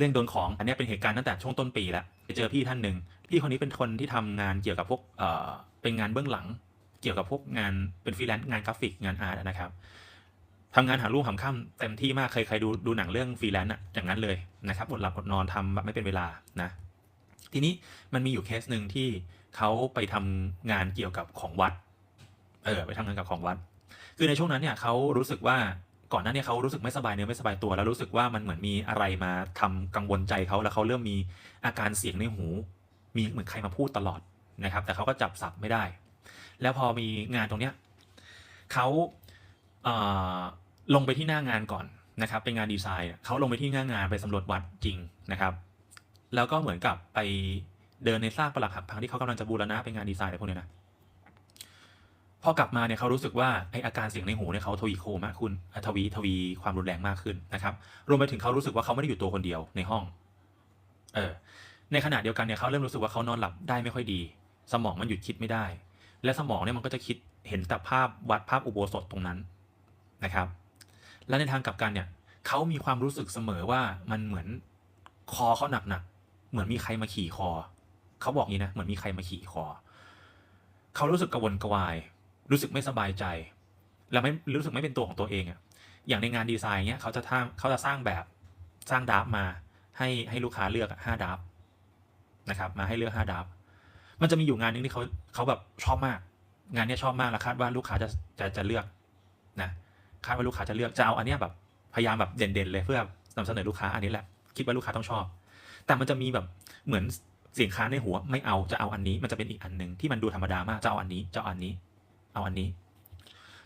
เรื่องโดนของอันนี้เป็นเหตุการณ์ตั้งแต่ช่วงต้นปีแล้วไปเจอพี่ท่านหนึ่งพี่คนนี้เป็นคนที่ทำงานเกี่ยวกับพวกเอ่อเป็นงานเบื้องหลัง เกี่ยวกับพวกงานเป็นฟรีแลนซ์งานกราฟิกงานอาร์ตนะครับทำงานหารุ่งหำค่ำเต็มที่มากเคยใครดูดูหนังเรื่องฟรีแลนซ์อะอย่างนั้นเลยนะครับอดหลับอดนอนทำแบบไม่เป็นเวลานะ ทีนี้มันมีอยู่เคสหนึ่งที่เขาไปทำงานเกี่ยวกับของวัด เออไปทำงานกับของวัด คือในช่วงนั้นเนี่ยเขารู้สึกว่า ก่อนหน้าเนี้เขารู้สึกไม่สบายเนื้อไม่สบายตัว แล้วรู้สึกว่ามันเหมือนมีอะไรมาทำกังวลใจเขาแล้วเขาเริ่มมีอาการเสียงในหู มีเหมือนใครมาพูดตลอดนะครับ แต่เขาก็จับสับไม่ได้ แล้วพอมีงานตรงเนี้ยเขาเลงไปที่หน้างานก่อนนะครับ เป็นงานดีไซน์เขาลงไปที่หน้างานไปสำรวจวัดจริงนะครับ แล้วก็เหมือนกับไปเดินในซากปรักหักพังที่เขากำลังจะบูรณะเป็นงานดีไซน์อะไรพวกเนี้ยนะ พอกลับมาเนี่ยเขารู้สึกว่าไออาการเสียงในหูเนี่ยเขาทวีโคมากขึ้นอะทวีทวีความรุนแรงมากขึ้นนะครับ รวมไปถึงเขารู้สึกว่าเขาไม่ได้อยู่ตัวคนเดียวในห้อง เออ ในขณะเดียวกันเนี่ยเขาเริ่มรู้สึกว่าเขานอนหลับได้ไม่ค่อยดี สมองมันหยุดคิดไม่ได้ และสมองเนี่ยมันก็จะคิดเห็นแต่ภาพวัดภาพอุโบสถตรงนั้นนะครับ และในทางกลับกันเนี่ยเขามีความรู้สึกเสมอว่ามันเหมือนคอเขาหนักๆเหมือนมีใครมาขี่คอ เขาบอกงี้นะเหมือนมีใครมาขี่คอ เขารู้สึกกระวนกระวาย รู้สึกไม่สบายใจ แล้วไม่รู้สึกไม่เป็นตัวของตัวเองอะอย่างในงานดีไซน์เนี้ยเขาจะทำเขาจะสร้างแบบสร้างดราฟมาให้ให้ลูกค้าเลือกห้าดราฟนะครับมาให้เลือกห้าดราฟมันจะมีอยู่งานหนึงที่เขาเขาแบบชอบมาก งานเนี้ยชอบมากแล้วคาดว่าลูกค้าจะจะจะเลือกนะคาดว่าลูกค้าจะเลือกจะเอาอันเนี้ยแบบพยายามแบบเด่นๆเลยเพื่อนำเสนอลูกค้าอันนี้แหละคิดว่าลูกค้าต้องชอบ แต่มันจะมีแบบเหมือนเสียงค้าในหัวไม่เอาจะเอาอันนี้ มันจะเป็นอีกอันหนึ่งที่มันดูธรรมดามากจะเอาอันนี้จะเอาอันนี้ เอาอันนี้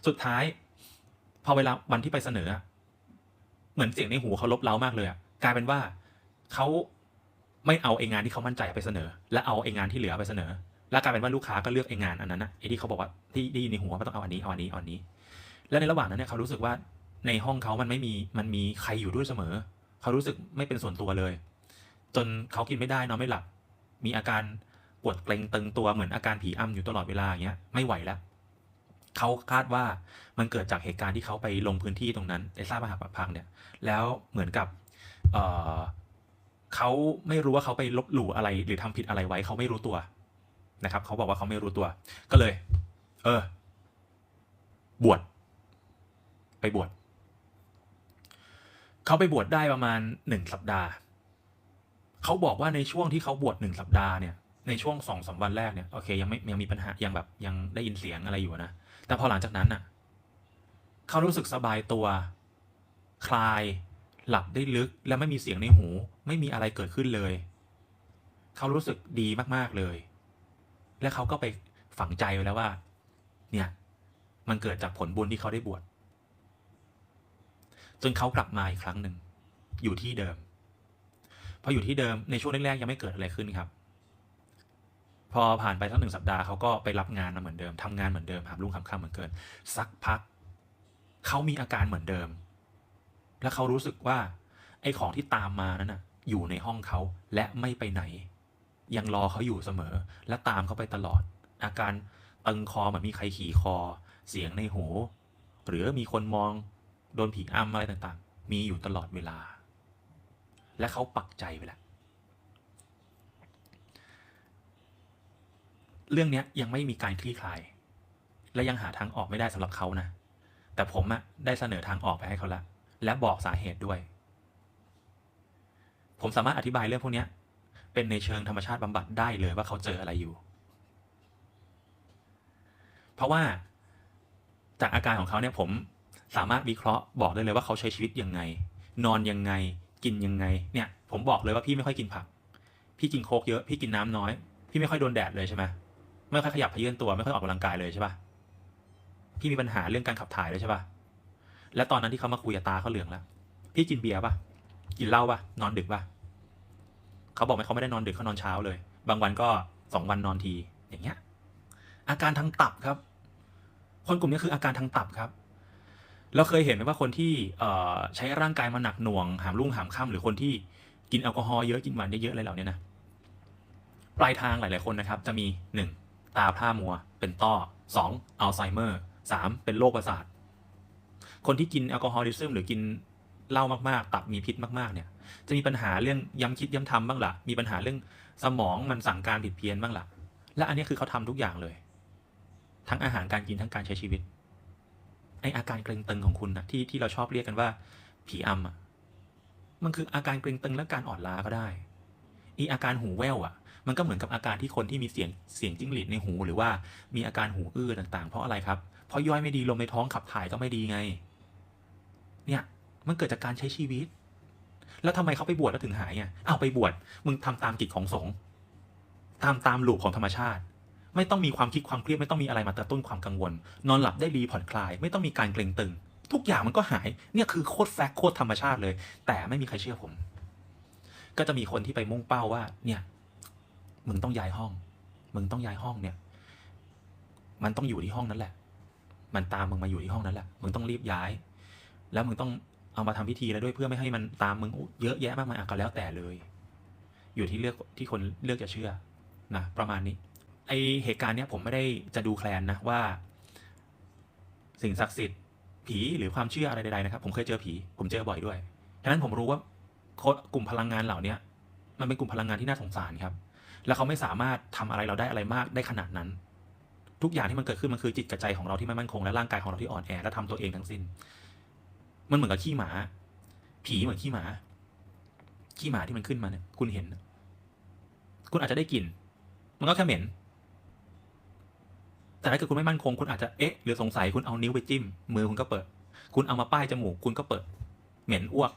สุดท้าย พอเวลาวันที่ไปเสนอ เหมือนเสียงในหูเขาลบเล้ามากเลยกลายเป็นว่าเขาไม่เอาไองานที่เขามั่นใจไปเสนอ และเอาไองานที่เหลือไปเสนอ แล้วกลายเป็นว่าลูกค้าก็เลือกไองานอันนั้นนะไอ้ที่เขาบอกว่าที่ได้ยินในหัวว่าต้องเอาอันนี้เอาอันนี้เอาอันนี้ และในระหว่างนั้นเนี่ยเขารู้สึกว่าในห้องเขามันไม่มีมันมีใครอยู่ด้วยเสมอ เขารู้สึกไม่เป็นส่วนตัวเลย จนเขากินไม่ได้นอนไม่หลับ มีอาการปวดเกร็งตึงตัวเหมือนอาการผีอ้ำอยู่ตลอดเวลาอย่างเงี้ยไม่ไหวแล้ว เขาคาดว่ามันเกิดจากเหตุการณ์ที่เขาไปลงพื้นที่ตรงนั้นในซากปรักหักพังเนี่ย แล้วเหมือนกับเออเขาไม่รู้ว่าเขาไปลบหลู่อะไร หรือทำผิดอะไรไว้เขาไม่รู้ตัวนะครับ เขาบอกว่าเขาไม่รู้ตัว ก็เลย เออ บวชไปบวชเขาไปบวชได้ประมาณหนึ่งสัปดาห์ เขาบอกว่าในช่วงที่เขาบวชหนึ่งสัปดาห์เนี่ยในช่วงสองสามวันแรกเนี่ยโอเคยังไม่ยังมีปัญหายังแบบยังได้ยินเสียงอะไรอยู่นะ แต่พอหลังจากนั้นน่ะ เขารู้สึกสบายตัว คลาย หลับได้ลึกและไม่มีเสียงในหู ไม่มีอะไรเกิดขึ้นเลย เขารู้สึกดีมากๆเลย และเขาก็ไปฝังใจไว้แล้วว่า เนี่ย มันเกิดจากผลบุญที่เขาได้บวชจนเขากลับมาอีกครั้งหนึ่งอยู่ที่เดิมพออยู่ที่เดิมในช่วงแรกๆยังไม่เกิดอะไรขึ้นครับ พอผ่านไปสักหนึ่งสัปดาห์เขาก็ไปรับงานมาเหมือนเดิมทำงานเหมือนเดิมหามรุ่งคำค่ำเหมือนเกิน สักพักเขามีอาการเหมือนเดิม และเขารู้สึกว่า ไอ้ของที่ตามมานั้นน่ะอยู่ในห้องเขาและไม่ไปไหน ยังรอเขาอยู่เสมอ และตามเขาไปตลอด อาการตึงคอเหมือนมีใครขี่คอ เสียงในหู หรือมีคนมองโดนผีอ้ำอะไรต่างๆ มีอยู่ตลอดเวลา และเขาปักใจไปแล้ว เรื่องนี้ยังไม่มีการคลี่คลาย และยังหาทางออกไม่ได้สำหรับเขานะ แต่ผมอะได้เสนอทางออกไปให้เขาละ และบอกสาเหตุด้วย ผมสามารถอธิบายเรื่องพวกนี้เป็นในเชิงธรรมชาติบำบัดได้เลยว่าเขาเจออะไรอยู่ เพราะว่าจากอาการของเขาเนี่ยผมสามารถวิเคราะห์บอกได้เลยว่าเขาใช้ชีวิตยังไง นอนยังไง กินยังไง เนี่ย ผมบอกเลยว่าพี่ไม่ค่อยกินผัก พี่กินโค้กเยอะ พี่กินน้ำน้อย พี่ไม่ค่อยโดนแดดเลยใช่ไหม ไม่ค่อยขยับเยื้อนตัวไม่ค่อยออกกำลังกายเลยใช่ปะพี่มีปัญหาเรื่องการขับถ่ายเลยใช่ปะและตอนนั้นที่เขามาคุยตาเขาเหลืองแล้ว พี่กินเบียร์ปะกินเหล้าปะนอนดึกปะเขาบอกไหมเขาไม่ได้นอนดึกเขานอนเช้าเลย บางวันก็สองวันนอนที อย่างเงี้ย อาการทางตับครับ คนกลุ่มนี้คืออาการทางตับครับ เราเคยเห็นไหมว่าคนที่ใช้ร่างกายมาหนักหน่วง หามรุ่งหามค่ำหรือคนที่กินแอลกอฮอล์เยอะกินหวานเยอะๆอะไรเหล่านี้นะ ปลายทางหลาย ๆคนนะครับ จะมีหนึ่ง ตาพร่ามัว เป็นต้อสองอัลไซเมอร์สามเป็นโรคประสาท คนที่กินแอลกอฮอลิซึมหรือกินเหล้ามากๆ ตับมีพิษมากๆเนี่ย จะมีปัญหาเรื่องย้ำคิดย้ำทำบ้างละ่ะ มีปัญหาเรื่องสมองมันสั่งการผิดเพี้ยนบ้างละ่ะ และอันนี้คือเขาทำทุกอย่างเลย ทั้งอาหารการกินทั้งการใช้ชีวิตไออาการเกร็งตึงของคุณนะที่ที่เราชอบเรียกกันว่า ผีอำอะมันคืออาการเกร็งตึงและการอ่อนล้าก็ได้ อีอาการหูแว่วอะ มันก็เหมือนกับอาการที่คนที่มีเสียงเสียงจิ้งหรีดในหู หรือว่ามีอาการหูอื้อต่างๆ เพราะอะไรครับ เพราะย่อยไม่ดีลมในท้องขับถ่ายก็ไม่ดีไง เนี่ยมันเกิดจากการใช้ชีวิต แล้วทำไมเขาไปบวชแล้วถึงหายอะอ้าไปบวชมึงทำตามกิจของสงฆ์ตามตามหลูกของธรรมชาติ ไม่ต้องมีความคิดความเครียดไม่ต้องมีอะไรมากระตุ้นความกังวล นอนหลับได้ดีผ่อนคลาย ไม่ต้องมีการเกร็งตึง ทุกอย่างมันก็หาย เนี่ยคือโคตรแฟกโคตรธรรมชาติเลย แต่ไม่มีใครเชื่อผม ก็จะมีคนที่ไปมุ่งเป้าว่า เนี่ย มึงต้องย้ายห้อง มึงต้องย้ายห้องเนี่ย มันต้องอยู่ที่ห้องนั้นแหละ มันตามมึงมาอยู่ที่ห้องนั้นแหละ มึงต้องรีบย้าย แล้วมึงต้องเอามาทำพิธีแล้วด้วยเพื่อไม่ให้มันตามมึงเยอะแยะมากมายอะก็แล้วแต่เลย อยู่ที่เลือกที่คนเลือกจะเชื่อนะประมาณนี้ไอเหตุการณ์เนี้ยผมไม่ได้จะดูแคลนนะว่า สิ่งศักดิ์สิทธิ์ผีหรือความเชื่ออะไรใดๆนะครับ ผมเคยเจอผี ผมเจอบ่อยด้วยฉะนั้นผมรู้ว่าโคกลุ่มพลังงานเหล่าเนี้ยมันเป็นกลุ่มพลังงานที่น่าสงสารครับ แล้วเขาไม่สามารถทำอะไรเราได้อะไรมากได้ขนาดนั้น ทุกอย่างที่มันเกิดขึ้นมันคือจิตกับใจของเราที่ไม่มั่นคงและร่างกายของเราที่อ่อนแอและทำตัวเองทั้งสิ้น มันเหมือนกับขี้หมา ผีเหมือนขี้หมา ขี้หมาที่มันขึ้นมาเนี่ย คุณเห็น คุณอาจจะได้กลิ่น มันก็แค่เหม็น แต่ถ้าเกิดคุณไม่มั่นคง คุณอาจจะเอ๊ะหรือสงสัยคุณเอานิ้วไปจิ้ม มือคุณก็เปิด คุณเอามาป้ายจมูกคุณก็เปิด เหม็นอ้วก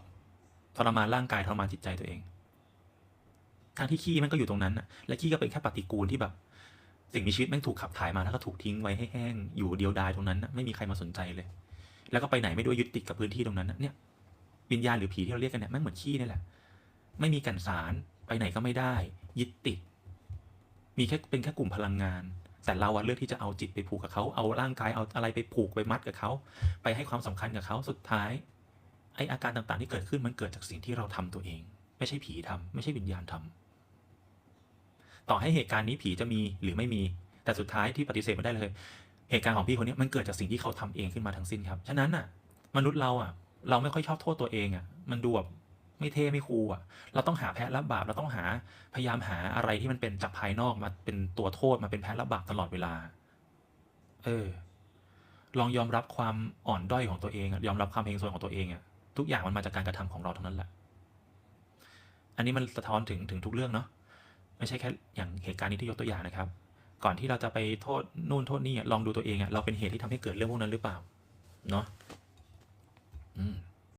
ทรมานร่างกายทรมานจิตใจตัวเอง ทางที่ขี้มันก็อยู่ตรงนั้นน่ะและขี้ก็เป็นแค่ปฏิกูลที่แบบ สิ่งมีชีวิตแม่งถูกขับถ่ายมาแล้วก็ถูกทิ้งไว้ให้แห้งอยู่เดียวดายตรงนั้นไม่มีใครมาสนใจเลย แล้วก็ไปไหนไม่ด้วยยึดติดกับพื้นที่ตรงนั้นเนี่ยวิญญาณหรือผีที่เราเรียกกันเนี่ยแม่งเหมือนขี้นี่แหละ ไม่มีกันสารไปไหนก็ไม่ได้ ยึดติด มีแค่เป็นแค่กลุ่มพลังงาน แต่เราเลือกที่จะเอาจิตไปผูกกับเขาเอาร่างกายเอาอะไรไปผูกไปมัดกับเขาไปให้ความสำคัญกับเขาสุดท้ายไออาการต่างๆที่เกิดขึ้นมันเกิดจากสิ่งที่เราทำตัวเอง ไม่ใช่ผีทำไม่ใช่วิญญาณทำ ต่อให้เหตุการณ์นี้ผีจะมีหรือไม่มี แต่สุดท้ายที่ปฏิเสธไม่ได้เลย เหตุการณ์ของพี่คนนี้มันเกิดจากสิ่งที่เขาทำเองขึ้นมาทั้งสิ้นครับฉะนั้นอะ มนุษย์เราอะ เราไม่ค่อยชอบโทษตัวเองอะ มันดูแบบไม่เท่ไม่คูลอะ เราต้องหาแพ้รับบาปเราต้องหาพยายามหาอะไรที่มันเป็นจากภายนอกมาเป็นตัวโทษมาเป็นแพ้รับบาปตลอดเวลา เออ ลองยอมรับความอ่อนด้อยของตัวเองยอมรับความเฮงซวยของตัวเองอะทุกอย่างมันมาจากการกระทำของเราเท่านั้นแหละ อันนี้มันสะท้อนถึงถึงทุกเรื่องเนาะ ไม่ใช่แค่อย่างเหตุการณ์นี้ที่ยกตัวอย่างนะครับ ก่อนที่เราจะไปโทษนู่นโทษนี่อะลองดูตัวเองอะเราเป็นเหตุที่ทำให้เกิดเรื่องพวกนั้นหรือเปล่าเนาะอืม